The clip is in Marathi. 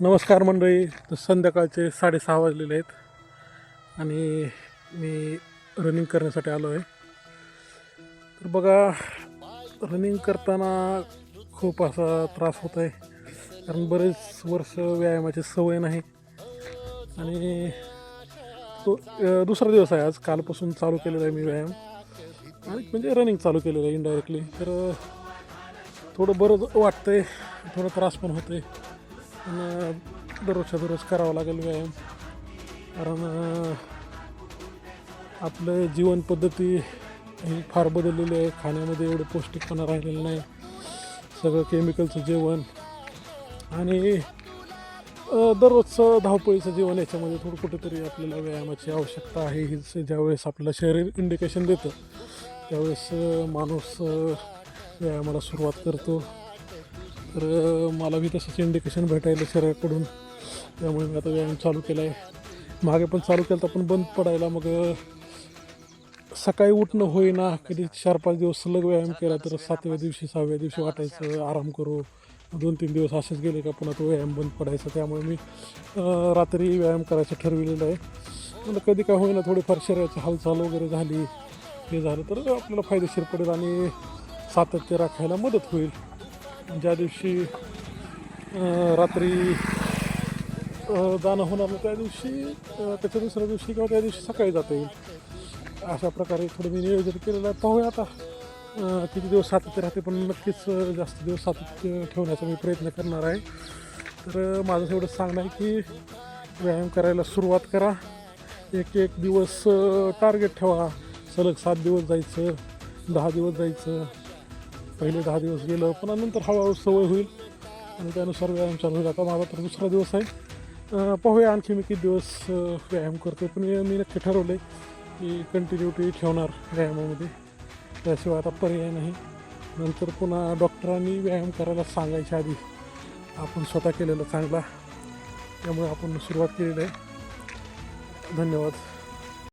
नमस्कार मंडळी. तर संध्याकाळचे साडेसहा वाजलेले आहेत. आणि मी रनिंग करण्यासाठी आलो आहे. तर बघा रनिंग करताना खूप असा त्रास होत आहे. कारण बरेच वर्ष व्यायामाची सवय नाही. आणि तो दुसरा दिवस आहे आज. कालपासून चालू केलेला आहे मी व्यायाम. आणि म्हणजे रनिंग चालू केलेलं आहे इनडायरेक्टली तर थोडं बरं वाटतंय. थोडं त्रास पण होतं आहे दररोजच्या दररोज करावं लागेल व्यायाम. कारण आपलं जीवनपद्धती ही फार बदललेली आहे. खाण्यामध्ये एवढं पौष्टिकपणा राहिलेलं नाही. सगळं केमिकलचं जेवण. आणि दररोजचं धावपळीचं जीवन याच्यामध्ये थोडं कुठेतरी आपल्याला व्यायामाची आवश्यकता आहे. हीच ज्यावेळेस आपल्याला शरीर इंडिकेशन देतं त्यावेळेस माणूस व्यायामाला सुरुवात करतो. तर मला बी तसंच इंडिकेशन भेटायला शरीराकडून त्यामुळे मी आता व्यायाम चालू केला आहे मागे पण चालू केलं तर पण बंद पडायला. मग सकाळी उठणं होईना. कधी चार पाच दिवस सलग व्यायाम केला तर सातव्या दिवशी सहाव्या दिवशी वाटायचं आराम करू. दोन तीन दिवस असेच गेले का पुन्हा तो व्यायाम बंद पडायचा. त्यामुळे मी रात्री व्यायाम करायचं ठरविलेलं आहे. मला कधी काय होईना थोडीफार शरीराची हालचाल वगैरे झाली. हे झालं तर आपल्याला फायदेशीर पडेल आणि सातत्य राखायला मदत होईल. ज्या दिवशी रात्री अं, होणार नाही त्या दिवशी त्याच्या दुसऱ्या दिवशी किंवा त्या दिवशी सकाळी जाता येईल. अशा प्रकारे थोडं मी नियोजन केलेलं आहे. पाहूया आता किती दिवस सातत्य राहते पण नक्कीच जास्त दिवस सातत्य ठेवण्याचा मी प्रयत्न करणार आहे. तर माझं एवढं सांगणं आहे की व्यायाम करायला सुरुवात करा. एक एक दिवस टार्गेट ठेवा. सलग सात दिवस जायचं दहा दिवस जायचं पहिले दहा दिवस गेलं पुन्हा नंतर हळूहळू सवय होईल. आणि त्यानुसार व्यायाम चालू होईल आता माझा तर दुसरा दिवस आहे. पाहूया आणखी मी किती दिवस व्यायाम करतो पण मी मी नक्की ठरवलं आहे की कंटिन्युटी ठेवणार व्यायामामध्ये. त्याशिवाय आता पर्याय नाही. नंतर पुन्हा डॉक्टरांनी व्यायाम करायला सांगायच्या आधी आपण स्वतः केलेला चांगला. त्यामुळे आपण सुरुवात केलेली आहे. धन्यवाद.